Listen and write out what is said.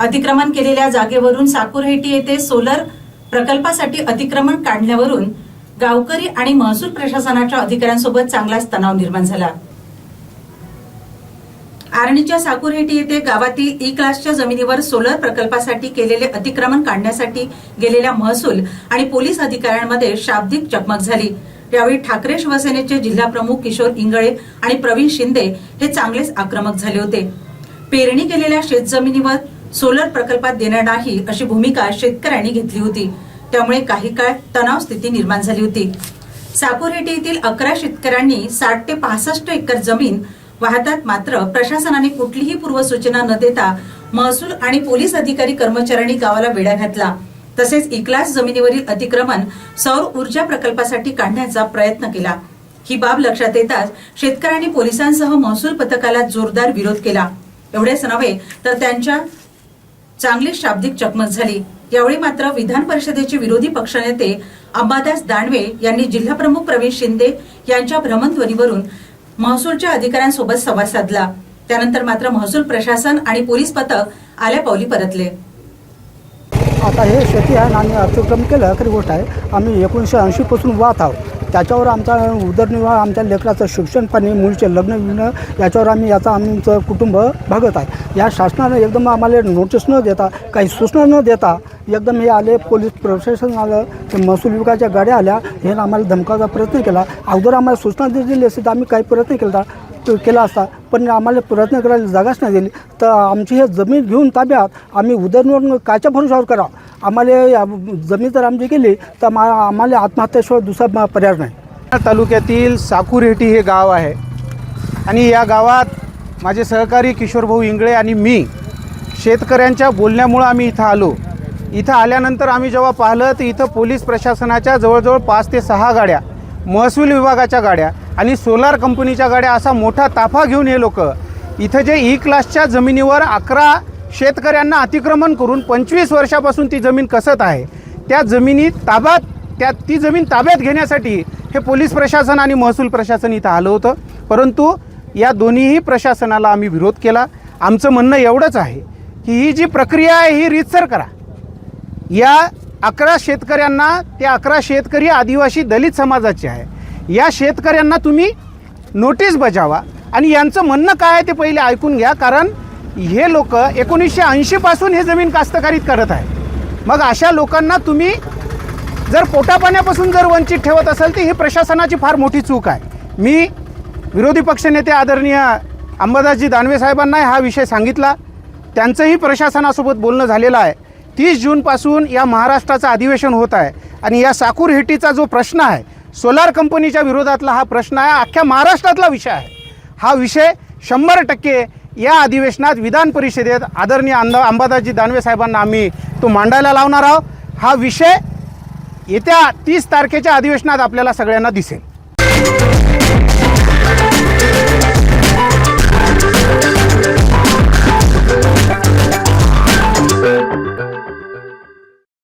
अतिक्रमण केलेल्या जागेवरून साकुरहेटी येथे सोलर प्रकल्पासाठी अतिक्रमण काढल्यावरून गावकरी आणि महसूल प्रशासनाच्या अधिकाऱ्यांसोबत चांगलाच तणाव निर्माण झाला. आर्णीच्या साकुरहेटी येथे गावातील e ई क्लासच्या जमिनीवर सोलर प्रकल्पासाठी केलेले अतिक्रमण काढण्यासाठी गेलेल्या महसूल आणि पोलीस अधिकाऱ्यांमध्ये शाब्दिक चकमक झाली. यावेळी ठाकरे शिवसेनेचे जिल्हाप्रमुख किशोर इंगळे आणि प्रवीण शिंदे हे चांगलेच आक्रमक झाले होते. पेरणी केलेल्या शेतजमिनीवर सोलर प्रकल्पात देणार नाही अशी भूमिका शेतकऱ्यांनी घेतली होती. त्यामुळे काही काळ तणाव स्थिती निर्माण झाली होती. साकुरेटी येथील अकरा शेतकऱ्यांनी साठ ते पासष्ट एकर जमीन वाहतात मात्र प्रशासनाने कुठलीही पूर्वसूचना न देता महसूल आणि पोलीस अधिकारी कर्मचाऱ्यांनी गावाला वेढा घातला. तसेच इकलास जमिनीवरील अतिक्रमण सौर ऊर्जा प्रकल्पासाठी काढण्याचा प्रयत्न केला. ही बाब लक्षात येताच शेतकऱ्यांनी पोलिसांसह महसूल पथकाला जोरदार विरोध केला. एवढेच नव्हे तर त्यांच्या चांगली शाब्दिक चकमक झाली. यावेळी मात्र विधान परिषदेचे विरोधी पक्षनेते अंबादास दानवे यांनी जिल्हाप्रमुख प्रवीण शिंदे यांच्या भ्रमणध्वनीवरून महसूलच्या अधिकाऱ्यांसोबत संवाद साधला. त्यानंतर मात्र महसूल प्रशासन आणि पोलीस पथक आल्या पावली परतले. आता हे शेती आहे आणि अतिक्रम केलं खरी गोष्ट आहे. आम्ही एकोणीसशे ऐंशीपासून वाहत आहोत. त्याच्यावर आमचा उदरनिर्वाह आमच्या लेकराचं शिक्षण पाणी मुलीचे लग्न विग्न याच्यावर आम्ही याचा आमचं कुटुंब भागत आहे. या शासनानं एकदम आम्हाला नोटीस न देता काही सूचना न देता एकदम हे आले पोलीस प्रशासन आलं ते महसूल विभागाच्या गाड्या आल्या हे आम्हाला धमकावचा प्रयत्न केला. अगोदर आम्हाला सूचना दिली असती तर आम्ही काही प्रयत्न केला केला असता पण आम्हाला प्रयत्न करायला जागाच नाही दिली. तर आमची हे जमीन घेऊन ताब्यात आम्ही उदरनिर्वाह कायच्या भरोशावर करा आम्हाला या जमीन जर आमची गेली तर मा आम्हाला आत्महत्याशिवाय दुसरा पर्याय नाही. तालुक्यातील साकुरेटी हे गाव आहे. आणि या गावात माझे सहकारी किशोरभाऊ इंगळे आणि मी शेतकऱ्यांच्या बोलण्यामुळं आम्ही इथं आलो. इथं आल्यानंतर आम्ही जेव्हा पाहिलं तर इथं पोलीस प्रशासनाच्या जवळजवळ पाच ते सहा गाड्या महसूल विभागाच्या गाड्या आणि सोलार कंपनीच्या गाड्या असा मोठा ताफा घेऊन हे लोक इथं जे ई क्लासच्या जमिनीवर अकरा शेतकऱ्यांना अतिक्रमण करून पंचवीस वर्षापासून ती जमीन कसत आहे त्या जमिनीत ताब्यात त्या ती जमीन ताब्यात घेण्यासाठी हे पोलीस प्रशासन आणि महसूल प्रशासन इथं आलं होतं. परंतु या दोन्हीही प्रशासनाला आम्ही विरोध केला. आमचं म्हणणं एवढंच आहे की ही जी प्रक्रिया आहे ही रीतसर करा. या अकरा शेतकऱ्यांना ते अकरा शेतकरी आदिवासी दलित समाजाचे आहे. या शेतकऱ्यांना तुम्ही नोटीस बजावा आणि यांचं म्हणणं काय आहे ते पहिले ऐकून घ्या. कारण हे लोक एकोणीसशे ऐंशीपासून हे जमीन कास्तकारीत करत आहे मग अशा लोकांना तुम्ही जर पोटापाण्यापासून जर वंचित ठेवत असाल तर ही प्रशासनाची फार मोठी चूक आहे. मी विरोधी पक्षनेते आदरणीय अंबादासजी दानवे साहेबांना हा विषय सांगितला. त्यांचंही प्रशासनासोबत बोलणं झालेलं आहे. तीस जूनपासून या महाराष्ट्राचं अधिवेशन होत आहे आणि या साकूर हिटीचा जो प्रश्न आहे सोलार कंपनीच्या विरोधातला हा प्रश्न आहे. अख्ख्या महाराष्ट्रातला विषय आहे. हा विषय शंभर टक्के या अधिवेशनात विधान परिषदेत आदरणीय आंदा अंबादासजी दानवे साहेबांना आम्ही तो मांडायला लावणार आहोत. हा विषय येत्या तीस तारखेच्या अधिवेशनात आपल्याला सगळ्यांना दिसेल.